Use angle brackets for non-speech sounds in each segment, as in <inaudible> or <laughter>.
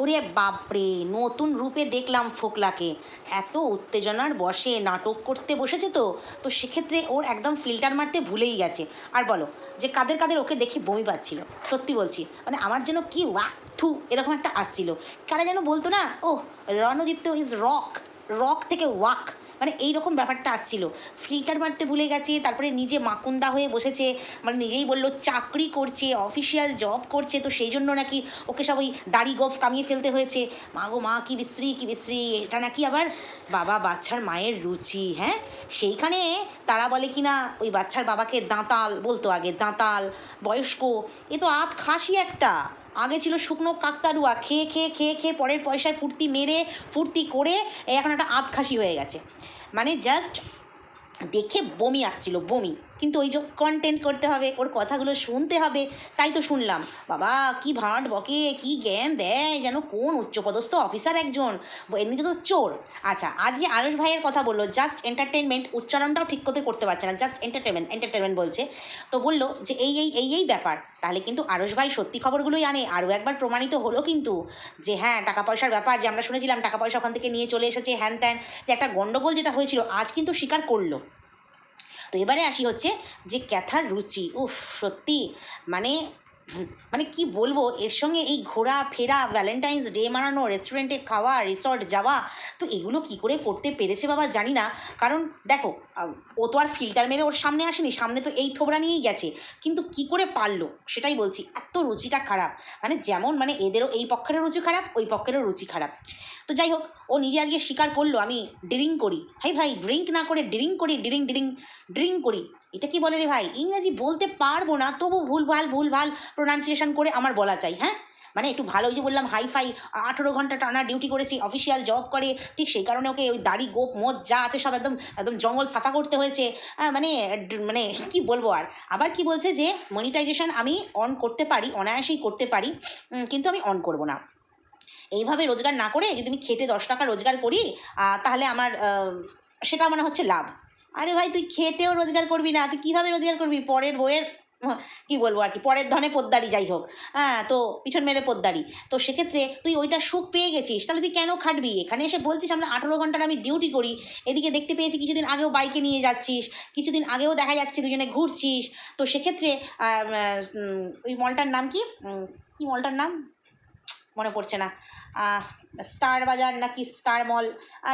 ওরে বাপরে, নতুন রূপে দেখলাম ফোকলাকে। এত উত্তেজনার বসে নাটক করতে বসেছে তো তো সেক্ষেত্রে ওর একদম ফিল্টার মারতে ভুলেই গেছে। আর বলো, যে কাদের কাদের ওকে দেখে বমি পাচ্ছিল, সত্যি বলছি। মানে আমার জন্য কি ওয়া থু, এরকম একটা আসছিল। কারা যেন বলতো না ও রণদীপ্ত ইজ রক রক থেকে ওয়াক। মানে এইরকম ব্যাপারটা আসছিল। ফিল্টার মারতে ভুলে গেছে, তারপরে নিজে মাকুন্দা হয়ে বসেছে মানে নিজেই বলল, চাকরি করছে অফিসিয়াল জব করছে। তো সেই জন্য নাকি ওকে সব ওই দাড়ি গোফ কামিয়ে ফেলতে হয়েছে। মা গো, মা, কি বিশ্রী কি বিশ্রী, এটা নাকি আবার বাবা, বাচ্চার মায়ের রুচি হ্যাঁ? সেইখানে তারা বলে কি না ওই বাচ্চার বাবাকে দাঁতাল, বলতো আগে, দাঁতাল, বয়স্ক। এ তো আত খাসি একটা। আগে ছিল শুকনো কাকতারুয়া খেয়ে খেয়ে খেয়ে খেয়ে পরের পয়সায় ফুর্তি মেরে, ফুর্তি করে এখন একটা আতখাসি হয়ে গেছে। মানে জাস্ট দেখে বমি আসছিল, বমি। কিন্তু ওই যে কন্টেন্ট করতে হবে, ওর কথাগুলো শুনতে হবে, তাই তো শুনলাম। বাবা, কি ভাঁট বকে, কি জ্ঞান দেয়, যেন কোন উচ্চপদস্থ অফিসার একজন। এমনিতে তো চোর। আচ্ছা আজকে আরুষ ভাইয়ের কথা বলল, জাস্ট এন্টারটেনমেন্ট উচ্চারণটাও ঠিক করতে করতে পারছে না, জাস্ট এন্টারটেনমেন্ট এন্টারটেনমেন্ট বলছে। তো বলল যে, এই এই এই এই ব্যাপার। তাহলে কিন্তু আরুষ ভাই সত্যি খবরগুলোই আনে, আরও একবার প্রমাণিত হলো কিন্তু যে হ্যাঁ টাকা পয়সার ব্যাপার যে আমরা শুনেছিলাম, টাকা পয়সা ওখান থেকে নিয়ে চলে এসেছে, হ্যান ত্যান। যে, একটা গণ্ডগোল যেটা হয়েছিল, আজ কিন্তু স্বীকার করল। তো এবারে আসি হচ্ছে যে ক্যাথার রুচি। উফ সত্যি। মানে মানে কি বলব, এর সঙ্গে এই ঘোরা ফেরা ভ্যালেন্টাইন্স ডে মানানো রেস্টুরেন্টে খাওয়া রিসর্ট যাওয়া, তো এগুলো কি করে করতে পেরেছে বাবা জানি না। কারণ দেখো ও তো আর ফিল্টার মেরে ওর সামনে আসেনি, সামনে তো এই থোবরা নিয়েই গেছে। কিন্তু কি করে পারল? সেটাই বলছি, এত রুচিটা খারাপ। মানে যেমন মানে এদেরও এই পক্ষেরও রুচি খারাপ, ওই পক্ষেরও রুচি খারাপ। তো যাই হোক, ও নিজে আজকে স্বীকার করল, আমি ড্রিঙ্ক করি। হাই ভাই ড্রিঙ্ক না করে ড্রিঙ্ক করি ড্রিঙ্ক ড্রিঙ্ক ড্রিঙ্ক করি। এটা কি বলে রে ভাই? ইংরাজি বলতে পারব না, তবু ভুল ভালো ভুলভাল ভুলভাল প্রোনাউন্সিয়েশন করে আমার বলা চাই হ্যাঁ? মানে একটু ভালো যে বললাম হাই ফাই আঠেরো ঘণ্টা টানা ডিউটি করেছি অফিসিয়াল জব করে, ঠিক সেই কারণে ওকে ওই দাড়ি, গোপ, মদ যা আছে সব একদম একদম জঙ্গল সাফা করতে হয়েছে। মানে মানে কি বলব আর? আবার কি বলছে যে মনিটাইজেশন আমি অন করতে পারি, অনায়াসেই করতে পারি কিন্তু আমি অন করব না। এইভাবে রোজগার না করে যদি আমি খেটে দশ টাকা রোজগার করি তাহলে আমার সেটা মানে হচ্ছে লাভ। আরে ভাই, তুই খেটেও রোজগার করবি না, তুই কীভাবে রোজগার করবি? পরের বইয়ের কি বলব আর কি? পরের ধনে পোদ্দারি যাই হোক। হ্যাঁ তো পিছন মেরে পোদ্দারি। তো সেক্ষেত্রে তুই ওইটা সুখ পেয়ে গেছিস, তাহলে তুই কেন খাটবি? এখানে এসে বলছিস আমরা আঠেরো ঘণ্টার আমি ডিউটি করি। এদিকে দেখতে পেয়েছি কিছুদিন আগেও বাইকে নিয়ে যাচ্ছিস, কিছুদিন আগেও দেখা যাচ্ছে দুজনে ঘুরছিস। তো সেক্ষেত্রে ওই মলটার নাম কি? কি মলটার নাম? মনে পড়ছে না। স্টার বাজার নাকি স্টার মল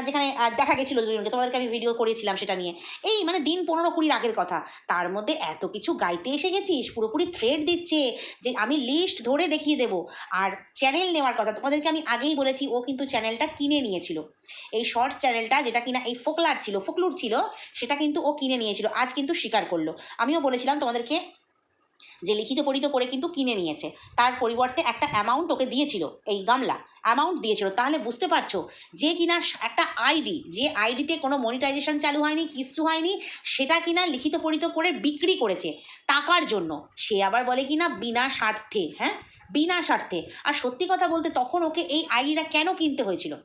যেখানে দেখা গেছিল দুজনকে। তোমাদেরকে আমি ভিডিও করেছিলাম সেটা নিয়ে। এই মানে দিন পনেরো কুড়ির আগের কথা। তার মধ্যে এত কিছু গাইতে এসে গেছিস, পুরোপুরি থ্রেড দিচ্ছে যে আমি লিস্ট ধরে দেখিয়ে দেবো। আর চ্যানেল নেওয়ার কথা, তোমাদেরকে আমি আগেই বলেছি, ও কিন্তু চ্যানেলটা কিনে নিয়েছিল। এই শর্টস চ্যানেলটা যেটা কিনা, এই ফোকলার ছিল, ফোকলুর ছিল, সেটা কিন্তু ও কিনে নিয়েছিল। আজ কিন্তু স্বীকার করল। আমিও বলেছিলাম তোমাদেরকে যে লিখিত পরিত করে কিন্তু কিনে নিয়েছে। তার পরিবর্তে একটা অ্যামাউন্ট ওকে দিয়েছিল, এই গামলা। অ্যামাউন্ট দিয়েছিল। তাহলে বুঝতে পারছ যে কিনা একটা আইডি যে আইডিতে কোনো মনিটাইজেশন চালু হয়নি কিছু হয়নি, সেটা কিনা লিখিত পরিত করে বিক্রি করেছে টাকার জন্য। সে আবার বলে কিনা বিনা স্বার্থে হ্যাঁ? বিনা স্বার্থে। আর সত্যি কথা বলতে তখন ওকে এই আইডিটা কেন কিনতে হয়েছিল?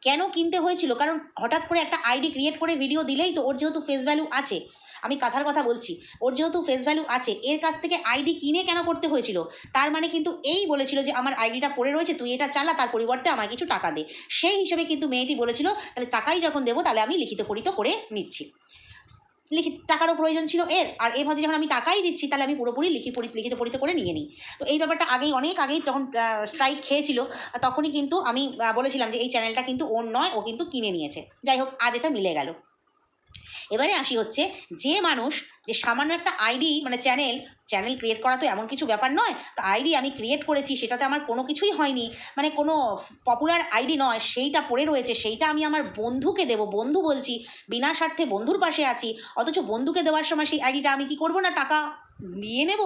কেন কিনতে হয়েছিল? কারণ হঠাৎ করে একটা আইডি ক্রিয়েট করে ভিডিও দিলেই তো ওর যেহেতু ফেস ভ্যালু আছে আমি কথার কথা বলছি। ওর যেহেতু ফেস ভ্যালু আছে, এর কাছ থেকে আইডি কিনে কেন করতে হয়েছিল? তার মানে কিন্তু এই বলেছিল যে, আমার আইডিটা পড়ে রয়েছে, তুই এটা চালা, তার পরিবর্তে আমায় কিছু টাকা দে। সেই হিসেবে কিন্তু মেয়েটি বলেছিল, তাহলে টাকাই যখন দেবো, তাহলে আমি লিখিত পরিত করে নিচ্ছি। লিখিত টাকারও প্রয়োজন ছিল এর। আর এর ভাবে যখন আমি টাকাই দিচ্ছি, তাহলে আমি পুরোপুরি লিখি পরি- লিখিত পরিত করে নিয়ে নিই। তো এই ব্যাপারটা আগেই, অনেক আগেই তখন স্ট্রাইক খেয়েছিল, তখনই কিন্তু আমি বলেছিলাম যে, এই চ্যানেলটা কিন্তু ওর নয়, ও কিন্তু কিনে নিয়েছে। যাই হোক, আজ এটা মিলে গেল। এবারে আসি হচ্ছে যে মানুষ, যে সামান্য একটা আইডি মানে চ্যানেল চ্যানেল ক্রিয়েট করা তো এমন কিছু ব্যাপার নয়, তো আইডি আমি ক্রিয়েট করেছি, সেটাতে আমার কোনো কিছুই হয়নি মানে কোনো পপুলার আইডি নয়, সেইটা পড়ে রয়েছে, সেইটা আমি আমার বন্ধুকে দেব, বন্ধু বলছি, বিনা স্বার্থে বন্ধুর পাশে আছি, অথচ বন্ধুকে দেওয়ার সময় সেই আইডিটা আমি কি করব না, টাকা নিয়ে নেব?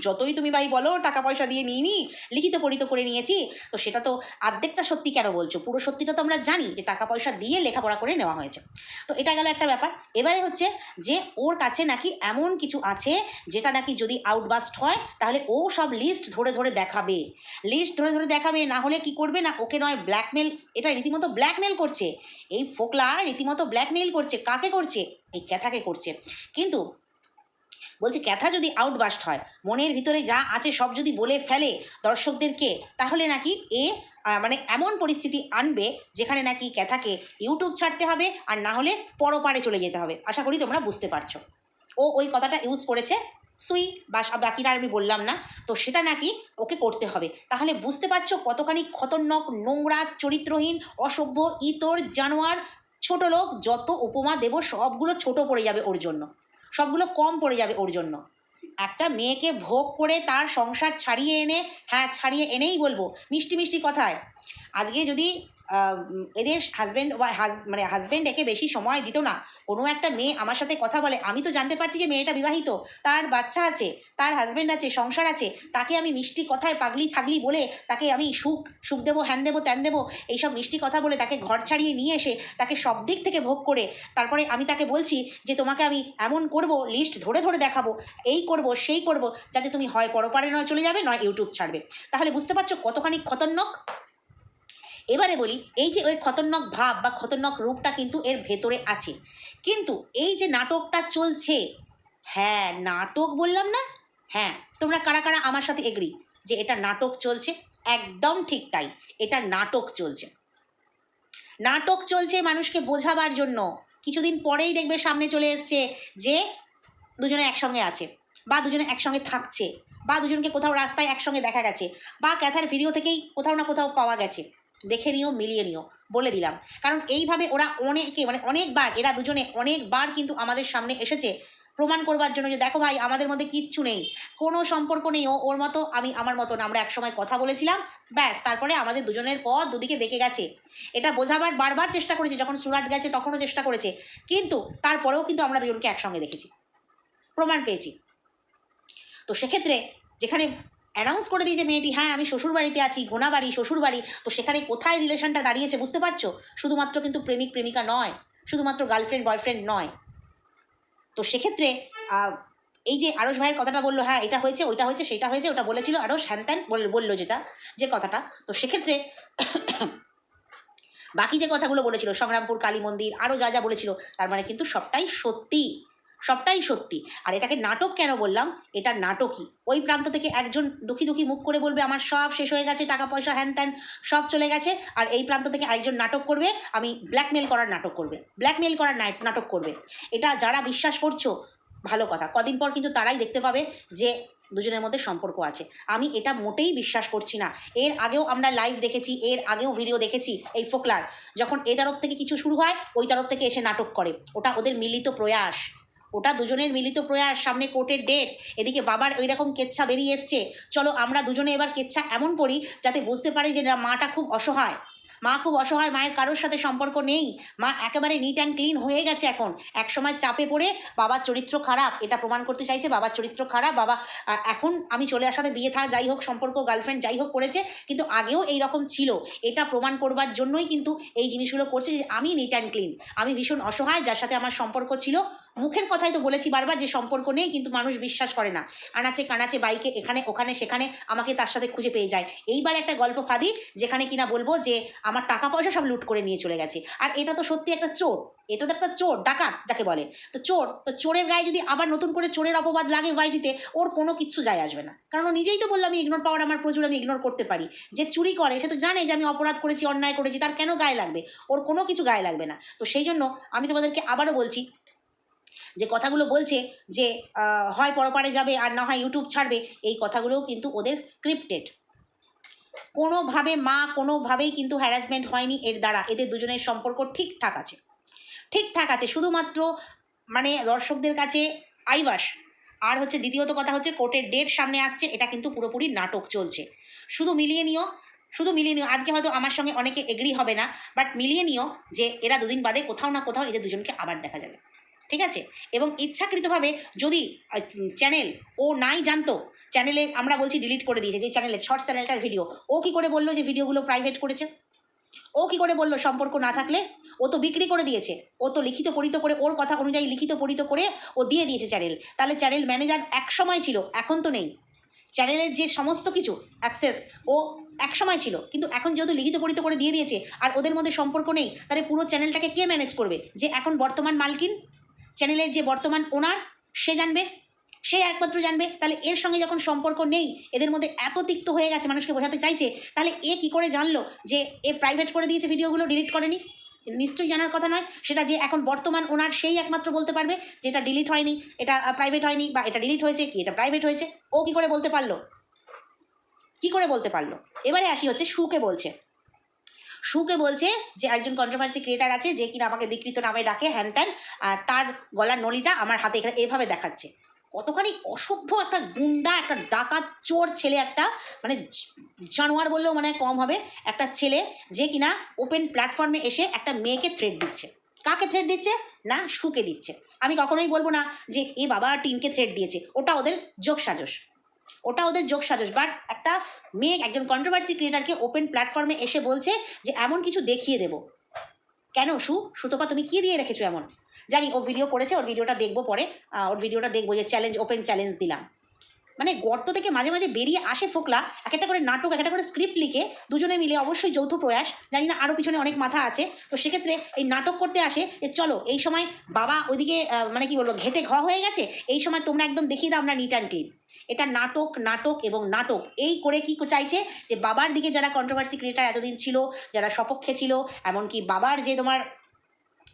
যতই তুমি ভাই বলো টাকা পয়সা দিয়ে নিই নি, লিখিত পরিত করে নিয়েছি, তো সেটা তো আর্ধেকটা সত্যি কেন বলছো? পুরো সত্যিটা তো আমরা জানি যে টাকা পয়সা দিয়ে লেখাপড়া করে নেওয়া হয়েছে। তো এটা গেল একটা ব্যাপার। এবারে হচ্ছে যে ওর কাছে নাকি এমন কিছু আছে যেটা নাকি যদি আউটবাস্ট হয়, তাহলে ও সব লিস্ট ধরে ধরে দেখাবে। লিস্ট ধরে ধরে দেখাবে, না হলে কি করবে? না, ওকে নয় ব্ল্যাকমেল এটা রীতিমতো ব্ল্যাকমেল করছে। এই ফোকলা রীতিমতো ব্ল্যাকমেল করছে, কাকে করছে? এই ক্যাথাকে করছে। কিন্তু বলছে, ক্যাথা যদি আউটবাস্ট হয়, মনের ভিতরে যা আছে সব যদি বলে ফেলে দর্শকদেরকে, তাহলে নাকি এ মানে এমন পরিস্থিতি আনবে যেখানে নাকি ক্যাথাকে ইউটিউব ছাড়তে হবে আর না হলে পরপারে চলে যেতে হবে। আশা করি তোমরা বুঝতে পারছ। ও ওই কথাটা ইউজ করেছে, সুই বা আর আমি বললাম না, তো সেটা নাকি ওকে করতে হবে। তাহলে বুঝতে পারছ কতখানি খতরনাক, নোংরা, চরিত্রহীন, অসভ্য, ইতর, জানোয়ার, ছোট লোক, যত উপমা দেব সবগুলো ছোট পড়ে যাবে ওর জন্য। সবগুলো কম পড়ে যাবে ওর জন্য। একটা মেয়েকে ভোগ করে তার সংসার ছাড়িয়ে এনে হ্যাঁ ছাড়িয়ে এনেই বলব, মিষ্টি মিষ্টি কথায়। আজকে যদি এদের হাজব্যান্ড বা হাজ- মানে হাজব্যান্ড একে বেশি সময় দিত না, কোনো একটা মেয়ে আমার সাথে কথা বলে, আমি তো জানতে পারছি যে মেয়েটা বিবাহিত, তার বাচ্চা আছে, তার হাজব্যান্ড আছে, সংসার আছে, তাকে আমি মিষ্টি কথায় পাগলি ছাগলি বলে, তাকে আমি সুখ সুখ দেবো হ্যান দেবো, ত্যান দেবো, এইসব মিষ্টি কথা বলে তাকে ঘর ছাড়িয়ে নিয়ে এসে, তাকে সব দিক থেকে ভোগ করে, তারপরে আমি তাকে বলছি যে তোমাকে আমি এমন করব লিস্ট ধরে ধরে দেখাবো, এই করব, সেই করব, যাতে তুমি হয় পরপারে নয় চলে যাবে, নয় ইউটিউব ছাড়বে। তাহলে বুঝতে পারছ কতখানি খতরনাক? এবারে বলি, এই যে ওই খতরনাক ভাব বা খতরনাক রূপটা কিন্তু এর ভেতরে আছে। কিন্তু এই যে নাটকটা চলছে হ্যাঁ নাটক বললাম না? হ্যাঁ তোমরা কারা কারা আমার সাথে এগ্রি যে এটা নাটক চলছে? একদম ঠিক তাই, এটা নাটক চলছে। নাটক চলছে মানুষকে বোঝাবার জন্য। কিছুদিন পরেই দেখবে সামনে চলে এসছে যে দুজনে একসঙ্গে আছে, বা দুজনে একসঙ্গে থাকছে, বা দুজনকে কোথাও রাস্তায় একসঙ্গে দেখা গেছে, বা ক্যাথার ভিডিও থেকেই কোথাও না কোথাও পাওয়া গেছে। দেখে নিও, মিলিয়ে নিও, বলে দিলাম। কারণ এইভাবে ওরা অনেকে মানে অনেকবার, এরা দুজনে অনেকবার কিন্তু আমাদের সামনে এসেছে প্রমাণ করবার জন্য যে, দেখো ভাই, আমাদের মধ্যে কিচ্ছু নেই, কোনো সম্পর্ক নেই, ও, ওর মতো আমি আমার মতো না আমরা একসময় কথা বলেছিলাম, ব্যাস, তারপরে আমাদের দুজনের পথ দুদিকে বেঁকে গেছে। এটা বোঝাবার বারবার চেষ্টা করেছে, যখন সুরাট গেছে তখনও চেষ্টা করেছে, কিন্তু তারপরেও কিন্তু আমরা দুজনকে একসঙ্গে দেখেছি, প্রমাণ পেয়েছি। তো সেক্ষেত্রে যেখানে অ্যানাউন্স করে দিয়েছে মেয়েটি হ্যাঁ আমি শ্বশুর বাড়িতে আছি গোনা বাড়ি শ্বশুর বাড়ি তো সেখানে কোথায় রিলেশনটা দাঁড়িয়েছে বুঝতে পারছ? শুধুমাত্র কিন্তু প্রেমিক, প্রেমিকা নয়, শুধুমাত্র গার্লফ্রেন্ড বয়ফ্রেন্ড নয়। তো সেক্ষেত্রে এই যে আরস ভাইয়ের কথাটা বলল হ্যাঁ এটা হয়েছে, ওইটা হয়েছে, সেটা হয়েছে, ওটা বলেছিল আরস হ্যান ত্যান বল- বলল যেটা, যে কথাটা। তো সেক্ষেত্রে বাকি যে কথাগুলো বলেছিল, সংগ্রামপুর কালী মন্দির আরও যা যা বলেছিল, তার মানে কিন্তু সবটাই সত্যি। সবটাই সত্যি। আর এটাকে নাটক কেন বললাম? এটা নাটকই। ওই প্রান্ত থেকে একজন দুঃখী দুঃখী মুখ করে বলবে, আমার সব শেষ হয়ে গেছে, টাকা পয়সা হ্যান ত্যান সব চলে গেছে। আর এই প্রান্ত থেকে আরেকজন নাটক করবে, আমি ব্ল্যাকমেল করার নাটক করবে। ব্ল্যাকমেল করার নাট- নাটক করবে। এটা যারা বিশ্বাস করছ, ভালো কথা। কদিন পর কিন্তু তারাই দেখতে পাবে যে দুজনের মধ্যে সম্পর্ক আছে। আমি এটা মোটেই বিশ্বাস করছি না। এর আগেও আমরা লাইভ দেখেছি, এর আগেও ভিডিও দেখেছি এই ফোকলার। যখন এ তরফ থেকে কিছু শুরু হয়, ওই তরফ থেকে এসে নাটক করে। ওটা ওদের মিলিত প্রয়াস। ওটা দুজনের মিলিত প্রয়াস, সামনে কোর্টের ডেট এদিকে বাবার ওই রকম কেচ্ছা বেরিয়ে এসছে। চলো আমরা দুজনে এবার কেচ্ছা এমন করি যাতে বুঝতে পারি যে না, মাটা খুব অসহায়। মা খুব অসহায়, মায়ের কারোর সাথে সম্পর্ক নেই। মা একেবারে নিট অ্যান্ড ক্লিন হয়ে গেছে এখন। একসময় চাপে পড়ে বাবার চরিত্র খারাপ, এটা প্রমাণ করতে চাইছে বাবার চরিত্র খারাপ। বাবা এখন আমি চলে আসাতে বিয়ে থাক, যাই হোক, সম্পর্ক গার্লফ্রেন্ড যাই হোক করেছে, কিন্তু আগেও এই রকম ছিল। এটা প্রমাণ করবার জন্যই কিন্তু এই জিনিসগুলো করছে যে আমি নিট অ্যান্ড ক্লিন আমি ভীষণ অসহায়, যার সাথে আমার সম্পর্ক ছিল মুখের কথাই তো বলেছি বারবার যে সম্পর্ক নেই, কিন্তু মানুষ বিশ্বাস করে না। আনাচে কানাচে বাইকে এখানে, ওখানে, সেখানে আমাকে তার সাথে খুঁজে পেয়ে যায়। এইবার একটা গল্প ফাঁদি, যেখানে কিনা বলব যে আমার টাকা পয়সা সব লুট করে নিয়ে চলে গেছে। আর এটা তো সত্যি একটা চোর। এটা তো একটা চোর, ডাকাত যাকে বলে। তো চোর, তো চোরের গায়ে যদি আবার নতুন করে চোরের অপবাদ লাগে ওয়াইটিতে, ওর কোনো কিছু যায় আসবে না। কারণ ও নিজেই তো বললাম আমি ইগনোর পাওয়ার আমার প্রচুর, আমি ইগনোর করতে পারি। যে চুরি করে, সে তো জানে যে আমি অপরাধ করেছি, অন্যায় করেছি, তার কেন গায়ে লাগবে? ওর কোনো কিছু গায়ে লাগবে না। তো সেই জন্য আমি তোমাদেরকে আবারও বলছি যে কথাগুলো বলছে যে হয় পরপারে যাবে আর না হয় ইউটিউব ছাড়বে, এই কথাগুলোও কিন্তু ওদের স্ক্রিপ্টেড কোনোভাবে মা কোনোভাবেই কিন্তু হ্যারাসমেন্ট হয়নি এর দ্বারা, এদের দুজনের সম্পর্ক ঠিকঠাক আছে। ঠিকঠাক আছে, শুধুমাত্র মানে দর্শকদের কাছে আইবাস। আর হচ্ছে দ্বিতীয়ত কথা হচ্ছে কোর্টের ডেট সামনে আসছে, এটা কিন্তু পুরোপুরি নাটক চলছে। শুধু মিলিয়ে নিও, শুধু মিলিয়ে নিও, আজকে হয়তো আমার সঙ্গে অনেকে এগ্রি হবে না বাট মিলিয়ে নিও যে এরা দুদিন বাদে কোথাও না কোথাও এদের দুজনকে আবার দেখা যাবে। ঠিক আছে? এবং ইচ্ছাকৃতভাবে যদি চ্যানেল ও নাই জানতো চ্যানেলে আমরা বলছি ডিলিট করে দিয়েছে, যে চ্যানেলের শর্টস চ্যানেলটার ভিডিও ও কি করে বলল যে ভিডিওগুলো প্রাইভেট করেছে? ও কি করে বলল সম্পর্ক না থাকলে? ও তো বিক্রি করে দিয়েছে। ও তো লিখিত পরিত করে, ওর কথা অনুযায়ী লিখিত পরিত করে ও দিয়ে দিয়েছে চ্যানেল তাহলে চ্যানেল ম্যানেজার এক সময় ছিল, এখন তো নেই। চ্যানেলের যে সমস্ত কিছু অ্যাক্সেস ও এক সময় ছিল। কিন্তু এখন যেহেতু লিখিত পরিত করে দিয়ে দিয়েছে, আর ওদের মধ্যে সম্পর্ক নেই, তাহলে পুরো চ্যানেলটাকে কে ম্যানেজ করবে? যে এখন বর্তমান মালকিন? চ্যানেলের যে বর্তমান ওনার, সে জানবে, সে একমাত্র জানবে। তাহলে এর সঙ্গে যখন সম্পর্ক নেই, এদের মধ্যে এত তিক্ত হয়ে গেছে মানুষকে বোঝাতে চাইছে, তাহলে এ কি করে জানলো যে এ প্রাইভেট করে দিয়েছে ভিডিওগুলো ডিলিট করেনি? নিশ্চয়ই জানার কথা নয়, সেটা যে এখন বর্তমান ওনার সেই একমাত্র বলতে পারবে যে এটা ডিলিট হয়নি, এটা প্রাইভেট হয়নি বা এটা ডিলিট হয়েছে কি এটা প্রাইভেট হয়েছে, ও কি করে বলতে পারল? কি করে বলতে পারল? এবারে আসি হচ্ছে সুকে বলছে। সুকে বলছে যে একজন কন্ট্রোভার্সি ক্রিয়েটার আছে যে কিনা আমাকে বিকৃত নামে ডাকে, হ্যান ত্যান, আর তার গলার নলিটা আমার হাতে এখানে এভাবে দেখাচ্ছে। কতখানি অসভ্য একটা গুন্ডা, একটা ডাকাত চোর ছেলে একটা মানে জানোয়ার বললেও মানে কম হবে, একটা ছেলে যে কিনা ওপেন প্ল্যাটফর্মে এসে একটা মেয়েকে থ্রেড দিচ্ছে। কাকে থ্রেড দিচ্ছে? না সুকে দিচ্ছে। আমি কখনোই বলব না যে, এ বাবা, টিমকে থ্রেড দিয়েছে। ওটা ওদের যোগ সাজস ওটা ওদের যোগ সাজস। বাট একটা মেয়ে, একজন কন্ট্রোভার্সি ক্রিয়েটারকে ওপেন প্ল্যাটফর্মে এসে বলছে যে, এমন কিছু দেখিয়ে দেবো। কেন, সু? সুতপা, তুমি কি দিয়ে রেখেছো এমন? জানি, ও ভিডিও করেছে, ওর ভিডিওটা দেখব পরে। ওর ভিডিওটা দেখব, যে চ্যালেঞ্জ ওপেন চ্যালেঞ্জ দিলাম। মানে গর্ত থেকে মাঝে মাঝে বেরিয়ে আসে ফোকলা, এক একটা করে নাটক, এক একটা করে স্ক্রিপ্ট লিখে দুজনে মিলে অবশ্যই যৌথ প্রয়াস। জানি না আরও পিছনে অনেক মাথা আছে। তো সেক্ষেত্রে এই নাটক করতে আসে যে, চলো, এই সময় বাবা ওইদিকে মানে কি বলব, ঘেটে ঘ হয়ে গেছে, এই সময় তোমরা একদম দেখিয়ে দাও আমরা নিট অ্যান্ড টিন এটা নাটক নাটক এবং নাটক। এই করে কি চাইছে যে, বাবার দিকে যারা কন্ট্রোভার্সি ক্রিয়েটার এতদিন ছিল, যারা সপক্ষে ছিল, এমনকি বাবার যে তোমার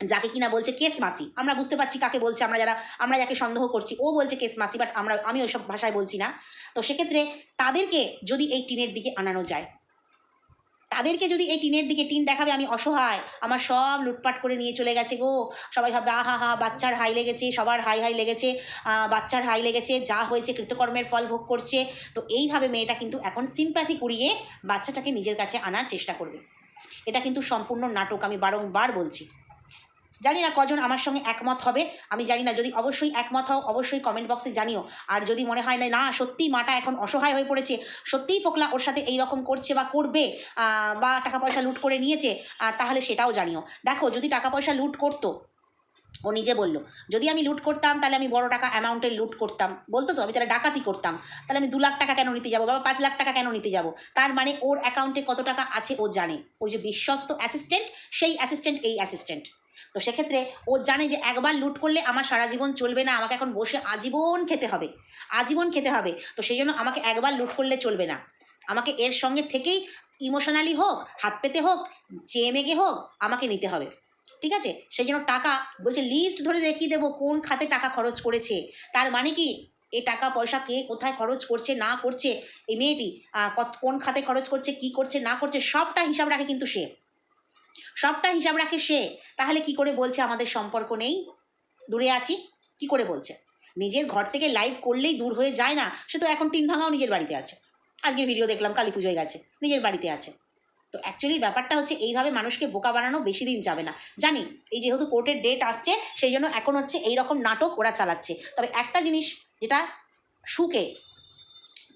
যাকে কিনা বলছে কেস মাসি। আমরা বুঝতে পারছি কাকে বলছে, আমরা যারা, আমরা যাকে সন্দেহ করছি, ও বলছে কেস মাসি বাট আমরা, আমি ওইসব ভাষায় বলছি না। তো সেক্ষেত্রে তাদেরকে যদি এই টিনের দিকে আনানো যায়, তাদেরকে যদি এই টিনের দিকে টিন দেখাবে, আমি অসহায়, আমার সব লুটপাট করে নিয়ে চলে গেছে গো। সবাই ভাববে, আহা, হা, বাচ্চার হাই লেগেছে, সবার হাই হাই লেগেছে বাচ্চার হাই লেগেছে, যা হয়েছে কৃতকর্মের ফল ভোগ করছে। তো এইভাবে মেয়েটা কিন্তু এখন সিম্প্যাথি কুড়িয়ে বাচ্চাটাকে নিজের কাছে আনার চেষ্টা করবে। এটা কিন্তু সম্পূর্ণ নাটক, আমি বারংবার বলছি। জানি না কজন আমার সঙ্গে একমত হবে, আমি জানি না, যদি অবশ্যই একমত হও, অবশ্যই কমেন্ট বক্সে জানিও। আর যদি মনে হয় না না সত্যিই মাটা এখন অসহায় হয়ে পড়েছে, সত্যিই ফোকলা ওর সাথে এই রকম করছে বা করবে বা টাকা পয়সা লুট করে নিয়েছে তাহলে সেটাও জানিও। দেখো, যদি টাকা পয়সা লুট করতো, ও নিজে বলল, যদি আমি লুট করতাম, তাহলে আমি বড় টাকা অ্যামাউন্টের লুট করতাম। বলতো তো, আমি তাহলে ডাকাতি করতাম। তাহলে আমি দু লাখ টাকা কেন নিতে যাব? বা পাঁচ লাখ টাকা কেন নিতে যাব? তার মানে ওর অ্যাকাউন্টে কত টাকা আছে ও জানে। ওই যে বিশ্বস্ত অ্যাসিস্ট্যান্ট সেই অ্যাসিস্ট্যান্ট এই অ্যাসিস্ট্যান্ট তো সেক্ষেত্রে ও জানে যে একবার লুট করলে আমার সারা জীবন চলবে না, আমাকে এখন বসে আজীবন খেতে হবে, আজীবন খেতে হবে। তো সেই জন্য আমাকে একবার লুট করলে চলবে না। আমাকে এর সঙ্গে থেকেই ইমোশনালি হোক, হাত পেতে হোক, চেয়ে মেগে হোক, আমাকে নিতে হবে। ঠিক আছে? সেই জন্য টাকা, বলছে লিস্ট ধরে দেখিয়ে দেবো কোন খাতে টাকা খরচ করেছে। তার মানে কি? এ টাকা পয়সা কে কোথায় খরচ করছে, না করছে এই মেয়েটি কোন খাতে খরচ করছে, কি করছে, না করছে, সবটা হিসাব রাখে কিন্তু সে। সবটা হিসাব রাখে সে। তাহলে কি করে বলছে আমাদের সম্পর্ক নেই? দূরে আছি। কি করে বলছে? নিজের ঘর থেকে লাইভ করলেই দূর হয়ে যায় না। সে তো এখন টিন ভাঙাও নিজের বাড়িতে আছে। আজকের ভিডিও দেখলাম, কালী পুজোয় গেছে, নিজের বাড়িতে আছে। তো অ্যাকচুয়ালি ব্যাপারটা হচ্ছে এইভাবে মানুষকে বোকা বানানো বেশি দিন যাবে না। জানি, এই যেহেতু কোর্টের ডেট আসছে, সেই জন্য এখন হচ্ছে এই রকম নাটক ওরা চালাচ্ছে। তবে একটা জিনিস যেটা সুকে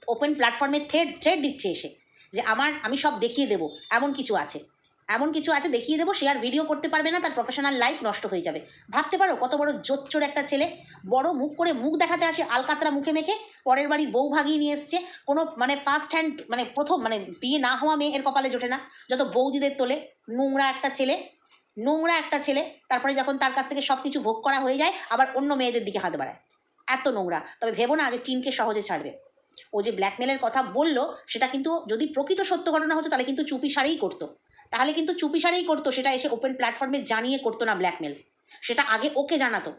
ওপেন প্ল্যাটফর্মে থ্রেড থ্রেড দিচ্ছে এসে, যে আমার, আমি সব দেখিয়ে দেবো, এমন কিছু আছে। এমন কিছু আছে, দেখিয়ে দেবো, সে আর ভিডিও করতে পারবে না, তার প্রফেশনাল লাইফ নষ্ট হয়ে যাবে। ভাবতে পারো কত বড় জোচ্চোর একটা ছেলে, বড় মুখ করে মুখ দেখাতে আসে আলকাতরা মুখে মেখে, পরের বাড়ির বউ ভাগিয়ে নিয়ে এসছে, কোনো মানে ফার্স্ট হ্যান্ড মানে প্রথম মানে বিয়ে না হওয়া মেয়ে এর কপালে জোটে না, যত বৌদিদের তোলে, নোংরা একটা ছেলে, নোংরা একটা ছেলে, তারপরে যখন তার কাছ থেকে সব কিছু ভোগ করা হয়ে যায়, আবার অন্য মেয়েদের দিকে হাত বাড়ায়। এত নোংরা। তবে ভেবো না যে টিনকে সহজে ছাড়বে। ও যে ব্ল্যাকমেলের কথা বলল, সেটা কিন্তু যদি প্রকৃত সত্য ঘটনা হতো, তাহলে কিন্তু চুপি সারেই করতো। তাহলে কিন্তু চুপি সারেই করতো, সেটা এসে ওপেন প্ল্যাটফর্মে জানিয়ে করতো না ব্ল্যাকমেল সেটা আগে ওকে জানাতো।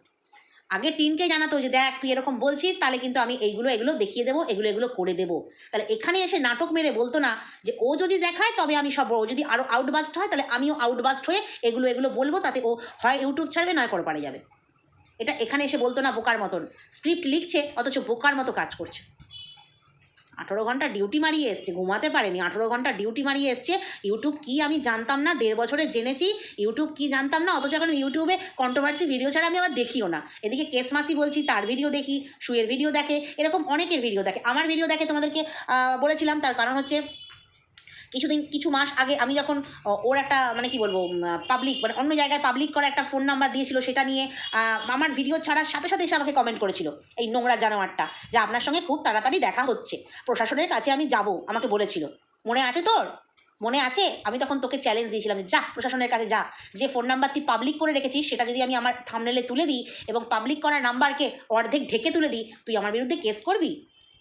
আগে টিনকে জানাতো যে, দেখ, তুই এরকম বলছিস, তাহলে কিন্তু আমি এইগুলো, এগুলো দেখিয়ে দেবো, এগুলো এগুলো করে দেবো। তাহলে এখানে এসে নাটক মেরে বলতো না যে, ও যদি দেখায়, তবে আমি সব, ও যদি আরও আউটবাস্ট হয়, তাহলে আমিও আউটবাস্ট হয়ে এগুলো এগুলো বলব, তাতে ও হয় ইউটিউব ছাড়বে, নয় করে পারে যাবে। এটা এখানে এসে বলতো না বোকার মতন। স্ক্রিপ্ট লিখছে, অথচ বোকার মতো কাজ করছে। আঠেরো ঘণ্টা ডিউটি মারিয়ে এসছে, ঘুমাতে পারেনি, আঠেরো ঘণ্টা ডিউটি মারিয়ে এসছে ইউটিউব কি আমি জানতাম না, দেড় বছরে জেনেছি ইউটিউব কি জানতাম না, অথচ এখন ইউটিউবে কন্ট্রোভার্সি ভিডিও ছাড়া আমি আবার দেখিও না। এদিকে কেসমাসি বলছি, তার ভিডিও দেখি শুয়ের ভিডিও দেখে, এরকম অনেকের ভিডিও দেখে। আমার ভিডিও দেখে তোমাদেরকে বলেছিলাম, তার কারণ হচ্ছে কিছুদিন, কিছু মাস আগে আমি যখন ওর একটা মানে কি বলব পাবলিক মানে অন্য জায়গায় পাবলিক করা একটা ফোন নাম্বার দিয়েছিল, সেটা নিয়ে আমার ভিডিও ছাড়ার সাথে সাথে এসে আমাকে কমেন্ট করেছিল, এই নোংরা জানোয়ারটা। যে আপনার সঙ্গে খুব তাড়াতাড়ি দেখা হচ্ছে। প্রশাসনের কাছে আমি যাব, আমাকে বলেছিল। মনে আছে তোর? মনে আছে? আমি তখন তোকে চ্যালেঞ্জ দিয়েছিলাম যে যা, প্রশাসনের কাছে যা। যে ফোন নাম্বার তুই পাবলিক করে রেখেছিস, সেটা যদি আমি আমার থামনেলে তুলে দিই এবং পাবলিক করা নাম্বারকে অর্ধেক ঢেকে তুলে দিই, তুই আমার বিরুদ্ধে কেস করবি?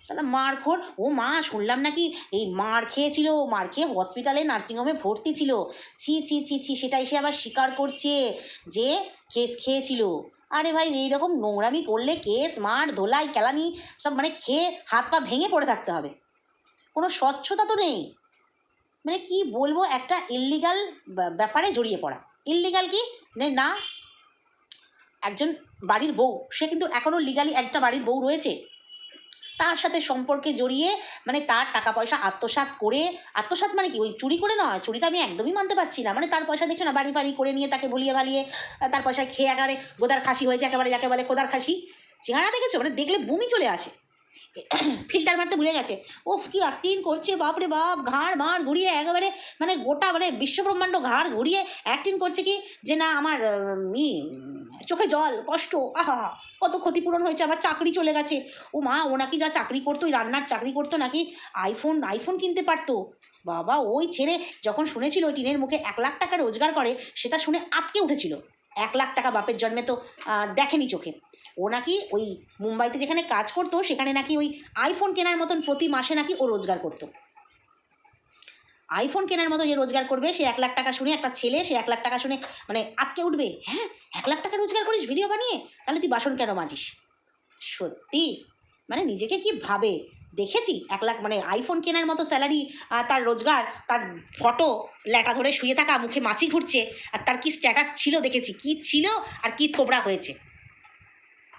তাহলে মার খোর ও মা, শুনলাম নাকি এই মার খেয়েছিল, মার খেয়ে হসপিটালে নার্সিংহোমে ভর্তি ছিল। ছি ছি ছি ছি, সেটা এসে আবার স্বীকার করছে যে কেস খেয়েছিল। আরে ভাই, এইরকম নোংরামি করলে কেস মার, ধোলাই কেলানি সব মানে খেয়ে হাত পা ভেঙে পড়ে থাকতে হবে। কোনো স্বচ্ছতা তো নেই। মানে কি বলব, একটা ইল্লিগাল ব্যাপারে জড়িয়ে পড়া। ইল্লিগাল কি? নে, না। একজন বাড়ির বউ, সে কিন্তু এখনও লিগালি একটা বাড়ির বউ রয়েছে। তার সাথে সম্পর্কে জড়িয়ে মানে তার টাকা পয়সা আত্মসাৎ করে, আত্মসাৎ মানে কি? ওই চুরি করে নয় চুরিটা আমি একদমই মানতে পারছি না। মানে তার পয়সা দেখছ না? বাড়ি ফাড়ি করে নিয়ে তাকে ভুলিয়ে ভালিয়ে তার পয়সা খেয়ে একেবারে গোদার খাসি হয়েছে, একেবারে যাকে বলে কোদার খাসি। চেহারা দেখেছ? মানে দেখলে বমি চলে আসে। <clears throat> ফিল্টার মারতে ভুলে গেছে। ও কি অ্যাক্টিং করছে বাপরে বাপ! ঘাড় মাড় ঘুরিয়ে একেবারে মানে গোটা মানে বিশ্বব্রহ্মাণ্ড ঘাড় ঘুরিয়ে অ্যাক্টিং করছে কি? যে না, আমার চোখে জল, কষ্ট, আহা কত ক্ষতিপূরণ হয়েছে, আমার চাকরি চলে গেছে। ও মা, ও নাকি যা চাকরি করতো, ওই রান্নার চাকরি করতো নাকি? আইফোন আইফোন কিনতে পারতো। বাবা, ওই ছেলে যখন শুনেছিল ওই টিনের মুখে এক লাখ টাকা রোজগার করে, সেটা শুনে আটকে উঠেছিল। এক লাখ টাকা বাপের জন্মে তো দেখেনি চোখে। ও নাকি ওই মুম্বাইতে যেখানে কাজ করতো, সেখানে নাকি ওই আইফোন কেনার মতন প্রতি মাসে নাকি ও রোজগার করতো। আইফোন কেনার মতো যে রোজগার করবে, সে এক লাখ টাকা শুনে একটা ছেলে, সে এক লাখ টাকা শুনে মানে আটকে উঠবে। হ্যাঁ এক লাখ টাকা রোজগার করিস ভিডিও বানিয়ে, তাহলে তুই বাসন কেন মাজিস? সত্যি? মানে নিজেকে কি ভাবে? দেখেছি, এক লাখ মানে আইফোন কেনার মতো স্যালারি তার রোজগার, তার ফটো ল্যাটা ধরে শুয়ে থাকা, মুখে মাছি ঘুরছে, আর তার কি স্ট্যাটাস ছিল দেখেছি, কি ছিল আর কি থোবড়া হয়েছে।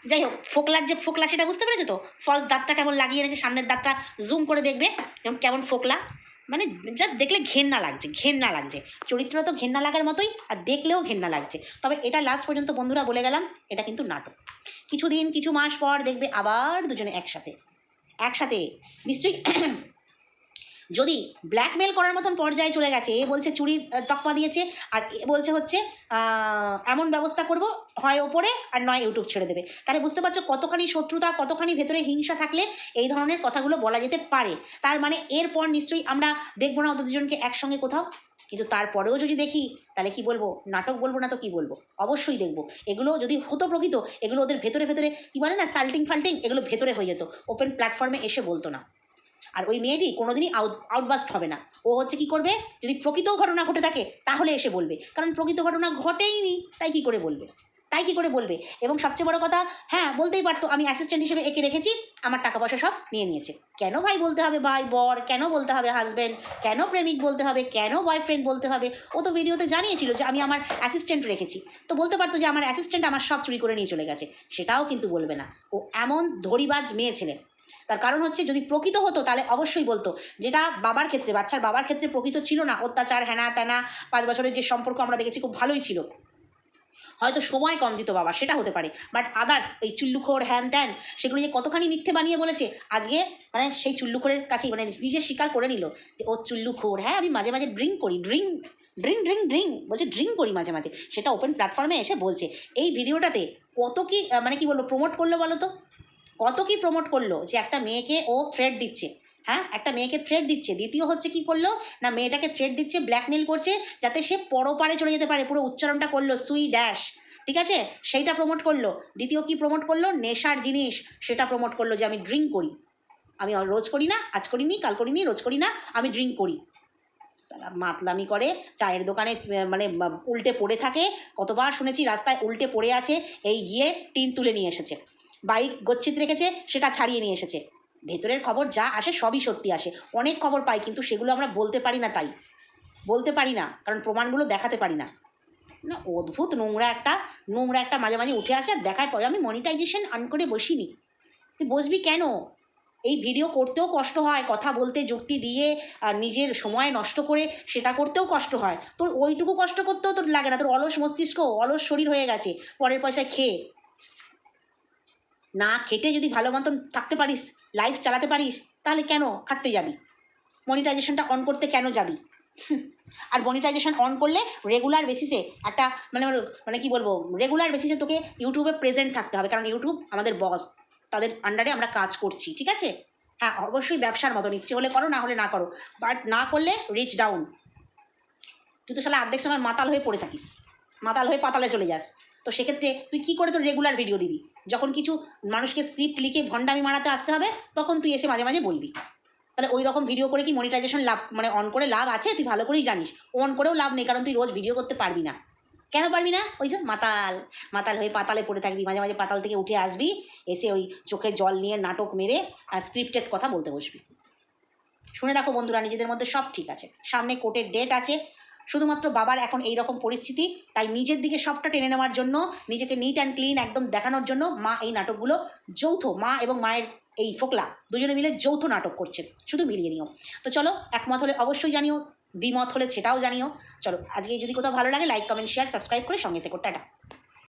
যাই হোক, ফোকলার যে ফোকলা, সেটা বুঝতে পেরেছ তো? ফল দাঁতটা কেমন লাগিয়ে রেখেছে সামনের দাঁতটা জুম করে দেখবে, কেমন ফোকলা? মানে জাস্ট দেখলে ঘেন্না লাগছে ঘেন্না লাগছে। চরিত্র তো ঘেন্না লাগার মতোই, আর দেখলেও ঘেন্না লাগছে। তবে এটা লাস্ট পর্যন্ত বন্ধুরা বলে গেলাম, এটা কিন্তু নাটক। কিছুদিন, কিছু মাস পর দেখবে আবার দুজনে একসাথে। একসাথে। নিশ্চয়ই যদি ব্ল্যাকমেল করার মতন পর্যায়ে চলে গেছে, এ বলছে চুরির তকমা দিয়েছে, আর এ বলছে হচ্ছে এমন ব্যবস্থা করব, হয় ওপরে আর নয় ইউটিউব ছেড়ে দেবে। তাহলে বুঝতে পারছ কতখানি শত্রুতা, কতখানি ভেতরে হিংসা থাকলে এই ধরনের কথাগুলো বলা যেতে পারে। তার মানে এরপর নিশ্চয়ই আমরা দেখব না ওদের দুজনকে একসঙ্গে কোথাও। কিন্তু তারপরেও যদি দেখি, তাহলে কি বলব? নাটক বলব না তো কি বলব? অবশ্যই দেখব। এগুলো যদি হতো প্রকৃত, এগুলো ওদের ভেতরে ভেতরে কি বলে না, সাল্টিং ফাল্টিং, এগুলো ভেতরে হয়ে যেত। ওপেন প্ল্যাটফর্মে এসে বলতো না। আর ওই মেয়েটি কোনোদিনই আউট আউটবাস্ট হবে না। ও হচ্ছে কি করবে? যদি প্রকৃত ঘটনা ঘটে থাকে, তাহলে এসে বলবে। কারণ প্রকৃত ঘটনা ঘটেইনি, তাই কি করে বলবে? তাই কি করে বলবে? এবং সবচেয়ে বড় কথা হ্যাঁ বলতেই পারতো, আমি অ্যাসিস্ট্যান্ট হিসেবে একে রেখেছি, আমার টাকা পয়সা সব নিয়ে নিয়েছে। কেন ভাই বলতে হবে ভাই, বর? কেন বলতে হবে হাজব্যান্ড কেন প্রেমিক বলতে হবে? কেন বয়ফ্রেন্ড বলতে হবে? ও তো ভিডিওতে জানিয়েছিল যে আমি আমার অ্যাসিস্ট্যান্ট রেখেছি। তো বলতে পারতো যে আমার অ্যাসিস্ট্যান্ট আমার সব চুরি করে নিয়ে চলে গেছে। সেটাও কিন্তু বলবে না। ও এমন ধরিবাজ মেয়ে ছেলে। তার কারণ হচ্ছে যদি প্রকৃত হতো তাহলে অবশ্যই বলতো। যেটা বাবার ক্ষেত্রে, বাচ্চার বাবার ক্ষেত্রে প্রকৃত ছিল না। অত্যাচার হ্যানা ত্যানা পাঁচ বছরের যে সম্পর্ক আমরা দেখেছি খুব ভালোই ছিল। হয়তো সময় কম দিত বাবা, সেটা হতে পারে। বাট আদার্স এই চুল্লুখোর, হ্যান ত্যান, সেগুলো যে কতখানি মিথ্যে বানিয়ে বলেছে, আজকে মানে সেই চুল্লুখোরের কাছেই মানে নিজে স্বীকার করে নিল যে, ও চুল্লুখোর হ্যাঁ আমি মাঝে মাঝে ড্রিঙ্ক করি ড্রিঙ্ক ড্রিঙ্ক ড্রিঙ্ক ড্রিঙ্ক বলছে ড্রিঙ্ক করি মাঝে মাঝে। সেটা ওপেন প্ল্যাটফর্মে এসে বলছে। এই ভিডিওটাতে কত কি মানে কি বলব প্রমোট করল বলো তো? কত কি প্রমোট করল? যে একটা মেয়েকে ও থ্রেড দিচ্ছে। হ্যাঁ? একটা মেয়েকে থ্রেড দিচ্ছে। দ্বিতীয় হচ্ছে কি করল? না, মেয়েটাকে থ্রেড দিচ্ছে ব্ল্যাকমেল করছে, যাতে সে পরপারে চলে যেতে পারে। পুরো উচ্চারণটা করল সুই ড্যাশ ঠিক আছে? সেইটা প্রমোট করল। দ্বিতীয় কি প্রমোট করল? নেশার জিনিস। সেটা প্রমোট করল যে, আমি ড্রিঙ্ক করি। আমি রোজ করি না, আজ করিনি, কাল করিনি, রোজ করি না, আমি ড্রিঙ্ক করি। মাতলামি করে, চায়ের দোকানে মানে উল্টে পড়ে থাকে। কতবার শুনেছি, রাস্তায় উল্টে পড়ে আছে। এই গিয়ে টিন তুলে নিয়ে এসেছে। বাইক গচ্ছিত রেখেছে, সেটা ছাড়িয়ে নিয়ে এসেছে। ভেতরের খবর যা আসে সবই সত্যি আসে। অনেক খবর পাই, কিন্তু সেগুলো আমরা বলতে পারি না তাই। বলতে পারি না, কারণ প্রমাণগুলো দেখাতে পারি না। না, অদ্ভুত নোংরা একটা নোংরা একটা মাঝে মাঝে উঠে আসে, আর দেখায় পরে আমি মনিটাইজেশন অন করে বসিনি। তুই বসবি কেন? এই ভিডিও করতেও কষ্ট হয়, কথা বলতে যুক্তি দিয়ে, আর নিজের সময় নষ্ট করে সেটা করতেও কষ্ট হয়। তোর ওইটুকু কষ্ট করতেও তোর লাগে না, তোর অলস মস্তিষ্ক, অলস শরীর হয়ে গেছে, পরের পয়সায় খেয়ে। না খেটে যদি ভালো মতন থাকতে পারিস লাইফ চালাতে পারিস, তাহলে কেন খাটতে যাবি? মনিটাইজেশনটা অন করতে কেন যাবি? আর মনিটাইজেশন অন করলে রেগুলার বেসিসে একটা মানে মানে কি বলব রেগুলার বেসিসে তোকে ইউটিউবে প্রেজেন্ট থাকতে হবে। কারণ ইউটিউব আমাদের বস তাদের আন্ডারে আমরা কাজ করছি, ঠিক আছে? হ্যাঁ অবশ্যই ব্যবসার মতন ইচ্ছে হলে করো, না হলে না করো। বাট না করলে রিচ ডাউন তুই তো শালা অর্ধেক সময় মাতাল হয়ে পড়ে থাকিস। মাতাল হয়ে পাতালে চলে যাস। তো সেক্ষেত্রে তুই কি করে তোর রেগুলার ভিডিও দিবি? যখন কিছু মানুষকে স্ক্রিপ্ট লিখে ভণ্ডামি মারাতে আসতে হবে, তখন তুই এসে মাঝে মাঝে বলবি। তাহলে ওই রকম ভিডিও করে কি মনিটাইজেশন লাভ মানে অন করে লাভ আছে? তুই ভালো করেই জানিস। অন করেও লাভ নেই, কারণ তুই রোজ ভিডিও করতে পারবি না। কেন পারবি না? ওই যে মাতাল মাতাল হয়ে পাতালে পড়ে থাকবি, মাঝে মাঝে পাতাল থেকে উঠে আসবি, এসে ওই চোখে জল নিয়ে নাটক মেরে আর স্ক্রিপ্টেড কথা বলতে বসবি। শুনে রাখো বন্ধুরা, নিজেদের মধ্যে সব ঠিক আছে। সামনে কোর্টের ডেট আছে শুধুমাত্র বাবার এখন এই রকম পরিস্থিতি, তাই নিজের দিকে সবটা টেনে নেওয়ার জন্য, নিজেকে নিট অ্যান্ড ক্লিন একদম দেখানোর জন্য মা এই নাটকগুলো যৌথ, মা এবং মায়ের এই ফোকলা দুজনে মিলে যৌথ নাটক করছে। শুধু মিলিয়ে নিও। তো চলো, একমত হলে অবশ্যই জানিও, দ্বিমত হলে সেটাও জানিও। চলো, আজকে যদি কোথাও ভালো লাগে লাইক কমেন্ট শেয়ার সাবস্ক্রাইব করে সঙ্গে থেকে। টাটা।